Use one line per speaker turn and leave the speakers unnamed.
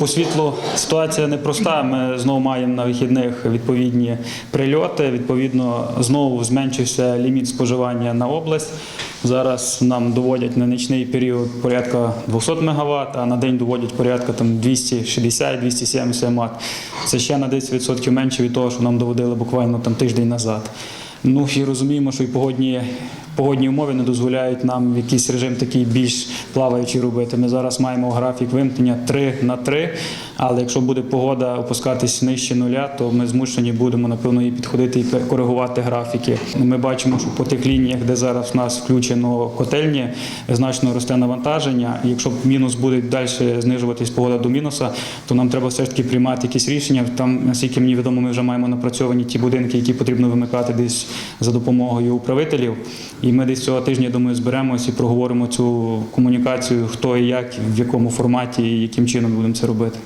по світлу ситуація непроста. Ми знову маємо на вихідних відповідні прильоти. Відповідно, знову зменшився ліміт споживання на область. Зараз нам доводять на нічний період порядка 200 МВт, а на день доводять порядка 260-270 Вт. Це ще на 10% менше від того, що нам доводили буквально там тиждень назад. Ну і розуміємо, що і погодні, погодні умови не дозволяють нам якийсь режим такий більш плаваючий робити. Ми зараз маємо графік вимкнення 3 на 3, але якщо буде погода опускатись нижче нуля, то ми змушені будемо напевно і підходити і коригувати графіки. Ми бачимо, що по тих лініях, де зараз в нас включено котельні, значно росте навантаження. Якщо мінус буде далі знижуватись погода до мінуса, то нам треба все ж таки приймати якісь рішення. Там, наскільки мені відомо, ми вже маємо напрацьовані ті будинки, які потрібно вимикати десь за допомогою управителів. І ми десь цього тижня, думаю, зберемось і проговоримо цю комунікацію, хто і як, в якому форматі і яким чином будемо це робити.